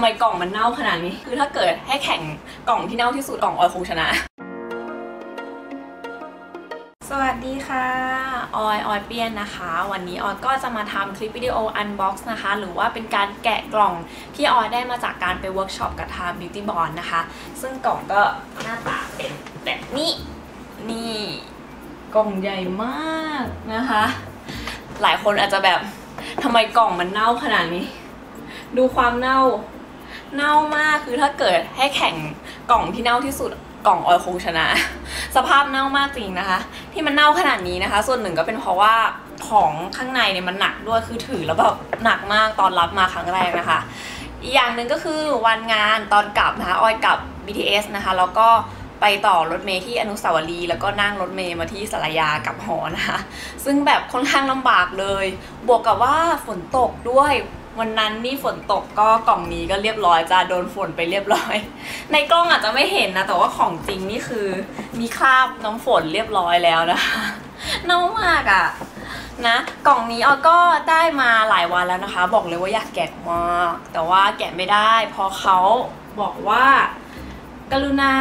ำไมกล่องมันเน่าขนาดนี้ คือถ้าเกิดให้แข่งกล่องที่เน่าที่สุดอ่องออยคงชนะ สวัสดีค่ะ ออย ออยเปียนนะคะ วันนี้ออยก็จะมาทำคลิปวิดีโออันบ็อกซ์นะคะ หรือว่าเป็นการแกะกล่องที่ออยได้มาจากการไปเวิร์กช็อปกับทาง Beauty b o n นะคะ ซึ่งกล่องก็หน้าตาเป็นแบบนี้นี่กล่องใหญ่มากนะคะ หลายคนอาจจะแบบทำไมกล่องมันเน่าขนาดนี้ ดูความเน่า เน่ามากคือถ้าเกิดให้แข่งกล่องที่เน่าที่สุดกล่องออยคงชนะ สภาพเน่ามากจริงนะคะ ที่มันเน่าขนาดนี้นะคะ ส่วนหนึ่งก็เป็นเพราะว่าของข้างในเนี่ยมันหนักด้วยคือถือแล้วแบบหนักมากตอนรับมาครั้งแรกนะคะ อีกอย่างหนึ่งก็คือวันงานตอนกลับนะคะออยกลับ BTS นะคะแล้วก็ไปต่อรถเมล์ที่อนุสาวรีย์แล้วก็นั่งรถเมล์มาที่สารยากลับหอนะคะ ซึ่งแบบค่อนข้างลำบากเลย บวกกับว่าฝนตกด้วย วันนั้นนี่ฝนตกก็กล่องนี้ก็เรียบร้อยจะโดนฝนไปเรียบร้อย ในกล้องอาจจะไม่เห็นนะ แต่ว่าของจริงนี่คือ มีคราบน้ำฝนเรียบร้อยแล้วนะคะน่ามากอะ่ะนะกล่องนี้ออก็ได้มาหลายวันแล้วนะคะ บอกเลยว่าอยากแกะมากแต่ว่าแกะไม่ได้เพราะเขาบอกว่า กรุณา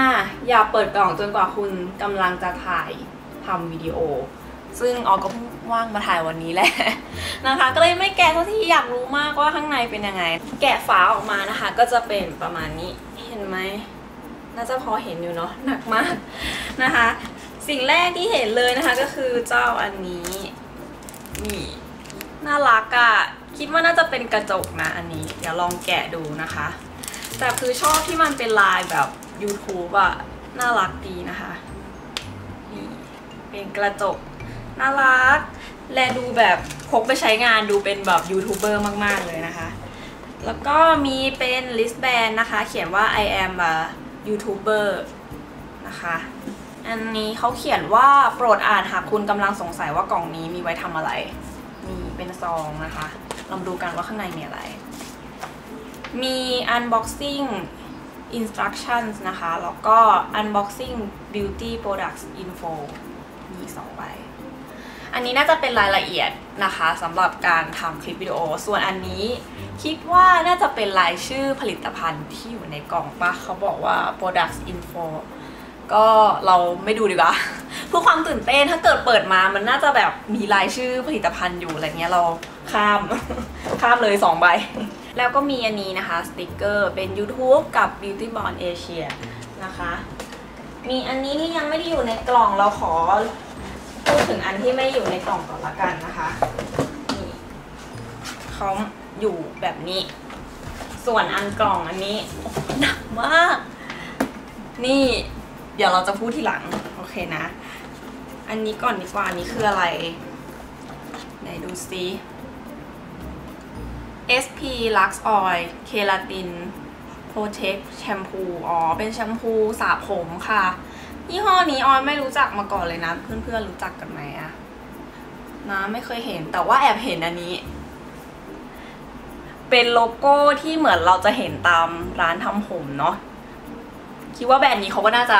อย่าเปิดกล่องจนกว่าคุณกำลังจะถ่ายทำวิดีโอ ซึ่งออก็เพิ่งว่างมาถ่ายวันนี้แหละนะคะ ก็เลยไม่แกะสักทีอยากรู้มากว่าข้างในเป็นยังไง แกะฝาออกมานะคะ ก็จะเป็นประมาณนี้เห็นไหมน่าจะพอเห็นอยู่เนาะหนักมากนะคะ สิ่งแรกที่เห็นเลยนะคะก็คือเจ้าอันนี้นี่น่ารักอะ่ะคิดว่าน่าจะเป็นกระจกนะอันนี้เดี๋ยวลองแกะดูนะคะ แต่คือชอบที่มันเป็นลายแบบ YouTube อะน่ารักดีนะคะนี่เป็นกระจก น่ารัก และดูแบบพกไปใช้งานดูเป็นแบบยูทูบเบอร์มาก ๆ เลยนะคะ แล้วก็มีเป็น listband นะคะ เขียนว่า I am a YouTuber นะคะ อันนี้เขาเขียนว่าโปรดอ่านหากคุณกำลังสงสัยว่ากล่องนี้มีไว้ทำอะไร มีเป็นซองนะคะ ลองดูกันว่าข้างในมีอะไร มี unboxing instructions นะคะ แล้วก็ unboxing beauty products info อันนี้น่าจะเป็นรายละเอียดนะคะสำหรับการทำคลิปวิดีโอ ส่วนอันนี้คิดว่าน่าจะเป็นรายชื่อผลิตภัณฑ์ที่อยู่ในกล่องปะเขาบอกว่า products info ก็เราไม่ดูดีกว่าเพื่อความตื่นเต้นถ้าเกิดเปิดมามันน่าจะแบบมีรายชื่อผลิตภัณฑ์อยู่อะไรเงี้ยเราข้าม ข้ามเลยสองใบ แล้วก็มีอันนี้นะคะ สติกเกอร์เป็น YouTube กับ Beauty Born Asia นะคะ มีอันนี้ที่ยังไม่ได้อยู่ในกล่องเราขอ ดถึงอันที่ไม่อยู่ในกล่องก่อนละกันนะคะนี่เขาอยู่แบบนี้ ส่วนอันกล่องอันนี้หหนักมาก นี่เดี๋ยวเราจะพูดทีหลัง โอเคนะ อันนี้ก่อนดีกว่าอันนี้คืออะไร ไหนดูซิ SP Lux Oil Keratin Protect Shampoo อ๋อ เป็นแชมพูสระผมค่ะ ยี่ห้อนี้ออยไม่รู้จักมาก่อนเลยนะ เพื่อนๆรู้จักกันไหมอะนะไม่เคยเห็นแต่ว่าแอบเห็นอันนี้ เป็นโลโก้ที่เหมือนเราจะเห็นตามร้านทำผมเนาะคิดว่าแบรนด์นี้เขาก็น่าจะ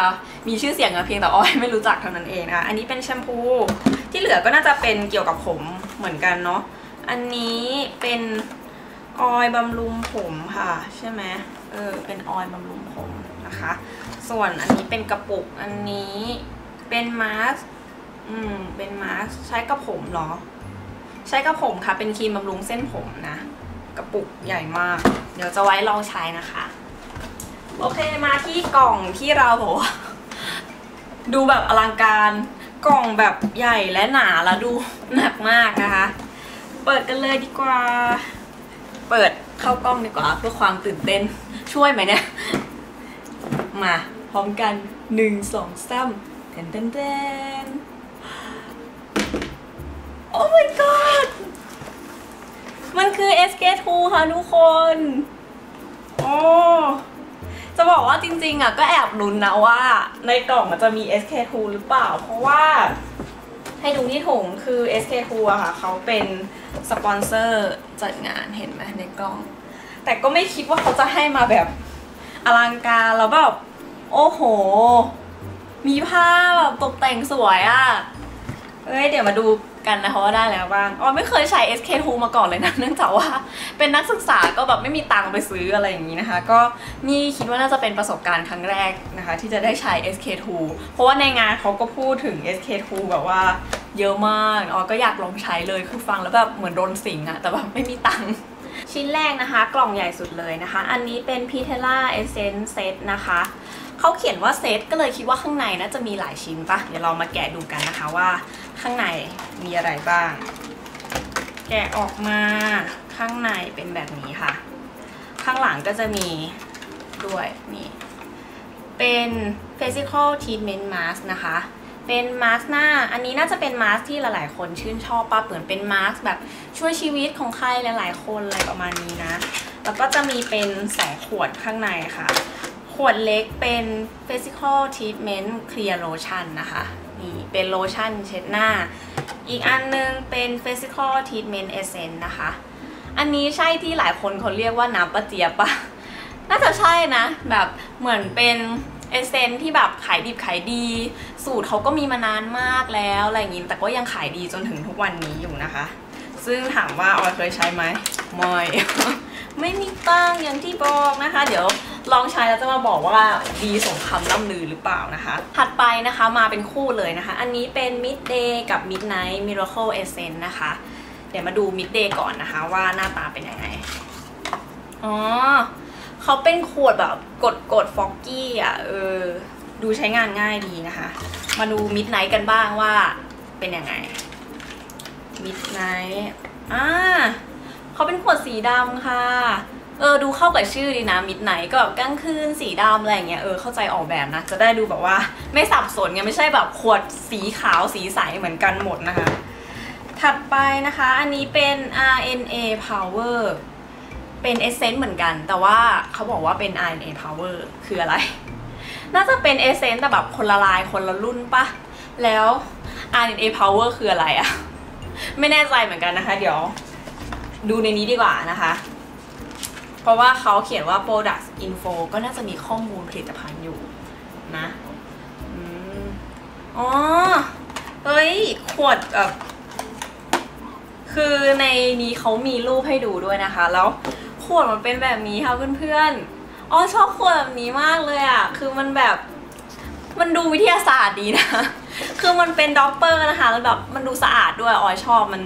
มีชื่อเสียงกันเพียงแต่ออยไม่รู้จักเท่านั้นเองนะคะอันนี้เป็นแชมพู ที่เหลือก็น่าจะเป็นเกี่ยวกับผมเหมือนกันเนาะอันนี้เป็นออยบำรุงผมค่ะ ใช่ไหมเออเป็นออยบำรุงผมนะคะ ส่วนอันนี้เป็นกระปุกอันนี้เป็นมาสอืมเป็นมาสใช้กับผมเหรอ ใช้กับผมค่ะ เป็นครีมบำรุงเส้นผมนะ กระปุกใหญ่มาก เดี๋ยวจะไว้ลองใช้นะคะ โอเคมาที่กล่องที่เราบอกว่าดูแบบอลังการกล่องแบบใหญ่และหนาแล้วดูหนักมากนะคะ เปิดกันเลยดีกว่า เปิดเข้ากล้องดีกว่าเพื่อความตื่นเต้นช่วยไหมเนี่ย มา พร้อมกันหนึ่งสองสามเต้นเต้นเต้นโอ้ my god มันคือ SK2 ค่ะทุกคนโอ้จะบอกว่าจริงๆอะก็แอบลุ้นนะว่า ในกล่องมันจะมี SK2 หรือเปล่า เพราะว่าให้ดูที่ถุงคือ SK2 อะค่ะเขาเป็นสปอนเซอร์จัดงานเห็นไหมในกล้อง แต่ก็ไม่คิดว่าเขาจะให้มาแบบอลังการแล้วแบบ โอ้โห มีผ้าแบบตกแต่งสวยอะเอ้ย เดี๋ยวมาดูกันนะคะว่าได้แล้วบ้างอ๋อไม่เคยใช้ SK2 มาก่อนเลยนะ เนื่องจากว่าเป็นนักศึกษาก็แบบไม่มีตังค์ไปซื้ออะไรอย่างนี้นะคะ ก็นี่คิดว่าน่าจะเป็นประสบการณ์ครั้งแรกนะคะ ที่จะได้ใช้ SK2 เพราะว่าในงานเขาก็พูดถึง SK2 แบบว่าเยอะมากอ๋อก็อยากลองใช้เลยคือฟังแล้วแบบเหมือนโดนสิงอะแต่แบบไม่มีตังค์ชิ้นแรกนะคะ กล่องใหญ่สุดเลยนะคะ อันนี้เป็น p t e l a Essence Set นะคะ เขาเขียนว่าเซตก็เลยคิดว่าข้างในน่าจะมีหลายชิ้นปะเดี๋ยวเรามาแกะดูกันนะคะว่าข้างในมีอะไรบ้าง แกะออกมาข้างในเป็นแบบนี้ค่ะ ข้างหลังก็จะมีด้วยนี่เป็น physical treatment mask นะคะเป็นมาสก์หน้า อันนี้น่าจะเป็นมาสก์ที่หลาย ๆ คนชื่นชอบปะเหมือนเป็นมาสก์แบบช่วยชีวิตของใครหลาย ๆ คนอะไรประมาณนี้นะ แล้วก็จะมีเป็นสองขวดข้างในค่ะ วดเล็กเป็น physical treatment clear lotion นะคะ นี่เป็นโลชั่นเช็ดหน้า อีกอันนึงเป็น physical treatment essence นะคะ อันนี้ใช่ที่หลายคนเขาเรียกว่าน้ำปะเจี๊ยบปะน่าจะใช่นะ แบบเหมือนเป็นเอเซนที่แบบขายดิบขายดี สูตรเขาก็มีมานานมากแล้วอะไรอย่างนี้แต่ก็ยังขายดีจนถึงทุกวันนี้อยู่นะคะ ซึ่งถามว่าออยเคยใช้ไหมไม่ ไม่มีตังอย่างที่บอกนะคะ เดี๋ยวลองใช้แล้วจะมาบอกว่าดีสมคำล่ำลือหรือเปล่านะคะ ถัดไปนะคะมาเป็นคู่เลยนะคะ อันนี้เป็น Midday กับ Midnight Miracle Essence นะคะ เดี๋ยวมาดู Midday ก่อนนะคะว่าหน้าตาเป็นยังไง อ๋อเขาเป็นขวดแบบกดกดฟอกกี้อะเออดูใช้งานง่ายดีนะคะ มาดูมิดไนท์กันบ้างว่าเป็นยังไงมิดไนท์อ่า เขาเป็นขวดสีดำค่ะ เออดูเข้ากับชื่อดีนะมิดไนก็แบบกลางคืนสีดำอะไรอย่างเงี้ยเออเข้าใจออกแบบนะ จะได้ดูแบบว่าไม่สับสนไงไม่ใช่แบบขวดสีขาวสีใสเหมือนกันหมดนะคะ ถัดไปนะคะอันนี้เป็น RNA Power เป็นเอเซนต์เหมือนกัน แต่ว่าเขาบอกว่าเป็น RNA Power คืออะไร น่าจะเป็นเอเซนต์แต่แบบคนละลายคนละรุ่นปะแล้ว RNA Power คืออะไรอะไม่แน่ใจเหมือนกันนะคะ เดี๋ยว ดูในนี้ดีกว่านะคะ เพราะว่าเขาเขียนว่า Product Info ก็น่าจะมีข้อมูลผลิตภัณฑ์อยู่นะอ๋อ เฮ้ย ขวดแบบคือในนี้เขามีรูปให้ดูด้วยนะคะ แล้วขวดมันเป็นแบบนี้ค่ะเพื่อนๆ อ๋อชอบขวดแบบนี้มากเลยอะ่ะ คือมันแบบ มันดูวิทยาศาสตร์ดีนะ คือมันเป็นด็อปเปอร์นะคะ แล้วแบบมันดูสะอาดด้วย อ๋อชอบมัน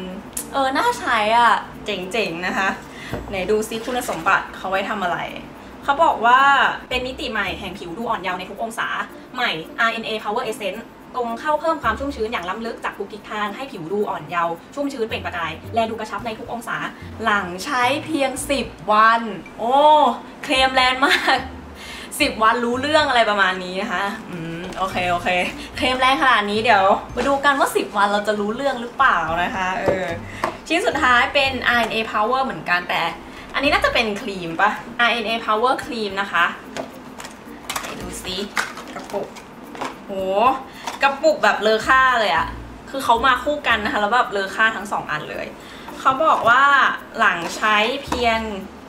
เออ น่าใช้อะ เจ๋งๆ นะคะ ไหนดูซิคุณสมบัติเขาไว้ทำอะไร เขาบอกว่าเป็นมิติใหม่แห่งผิวดูอ่อนเยาว์ในทุกองศา ใหม่ RNA Power Essence ตรงเข้าเพิ่มความชุ่มชื้นอย่างล้ำลึกจากทุกทิศทางให้ผิวดูอ่อนเยาว์ชุ่มชื้นเปล่งประกาย และดูกระชับในทุกองศา หลังใช้เพียง 10 วัน โอ้ เคลมแรงมาก 10 วันรู้เรื่องอะไรประมาณนี้นะคะอืม โอเคโอเค เคลมแรงขนาดนี้เดี๋ยวมาดูกันว่า 10 วันเราจะรู้เรื่องหรือเปล่านะคะเออชิ้นสุดท้ายเป็น RNA Power เหมือนกันแต่ อันนี้น่าจะเป็นครีมปะ RNA Power ครีมนะคะดูซิกระปุกโหกระปุกแบบเลอค่าเลยอะคือเขามาคู่กันนะคะแล้วแบบเลอค่าทั้งสองอันเลย เขาบอกว่าหลังใช้เพียง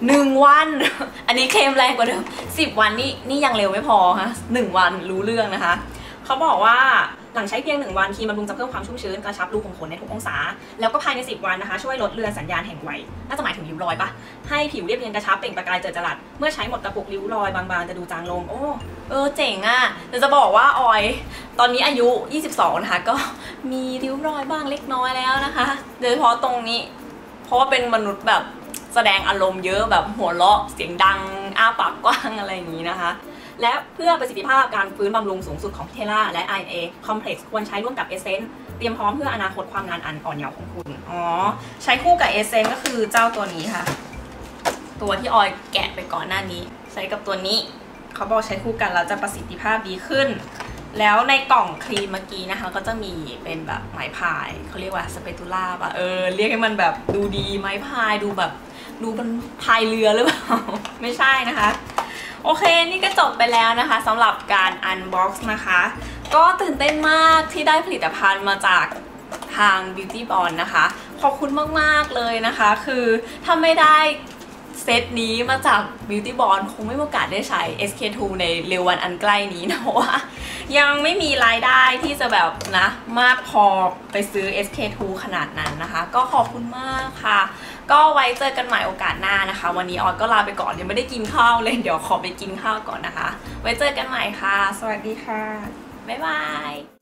หนึ่งวัน อันนี้เคลมแรงกว่าเดิมสิบวันนี่นี่ยังเร็วไม่พอฮะหนึ่งวันรู้เรื่องนะคะ เขาบอกว่าหลังใช้เพียง1วันครีมบำรุงจะเพิ่มความชุ่มชื้นกระชับรูขุมขนในทุกองศา แล้วก็ภายใน 10 วันนะคะ ช่วยลดเลือนสัญญาณแห่งวัยน่าจะหมายถึงริ้วรอยปะให้ผิวเรียบเรียงกระชับเปล่งประกายเจิดจรัสเมื่อใช้หมดกระปุกริ้วรอยบางๆจะดูจางลงโอ้เออเจ๋งอะ่ะเดี๋ยวจะบอกว่าออย ตอนนี้อายุ 22 นะคะ ก็มีริ้วรอยบ้างเล็กน้อยแล้วนะคะ โดยเฉพาะตรงนี้ เพราะว่าเป็นมนุษย์แบบแสดงอารมณ์เยอะแบบหัวเราะเสียงดังอ้าปากกว้างอะไรอย่างนี้นะคะ และเพื่อประสิทธิภาพการฟื้นบำรุงสูงสุดของเทล่าและ INA Complex ควรใช้ร่วมกับ Essence เตรียมพร้อมเพื่ออนาคตความงานอันอ่อนเยาว์ของคุณอ๋อใช้คู่กับ Essence ก็คือเจ้าตัวนี้ค่ะ ตัวที่ออยแกะไปก่อนหน้านี้ ใช้กับตัวนี้ เขาบอกใช้คู่กันแล้วจะประสิทธิภาพดีขึ้น แล้วในกล่องครีมเมื่อกี้นะคะก็จะมีเป็นแบบไม้พายเขาเรียกว่าสเปตูล่าป่ะเออเรียกให้มันแบบดูดีไม้พายดูแบบดูมันพายเรือหรือเปล่า ไม่ใช่นะคะ โอเคนี่ก็จบไปแล้วนะคะสำหรับการ unbox นะคะ ก็ตื่นเต้นมากที่ได้ผลิตภัณฑ์มาจากทาง Beauty b o n นะคะ ขอบคุณมาก ๆ เลยนะคะ คือถ้าไม่ได้ เซตนี้มาจาก Beauty b o n คงไม่มีโอกาสได้ใช้ SK2 ในเร็ววันอันใกล้นี้นะเพราะว่ายังไม่มีรายได้ที่จะแบบนะมากพอไปซื้อ SK2 ขนาดนั้นนะคะ ก็ขอบคุณมากค่ะ ก็ไว้เจอกันใหม่โอกาสหน้านะคะ วันนี้ออยก็ลาไปก่อนยังไม่ได้กินข้าวเลยเดี๋ยวขอไปกินข้าวก่อนนะคะ ไว้เจอกันใหม่ค่ะ สวัสดีค่ะบ๊ายบาย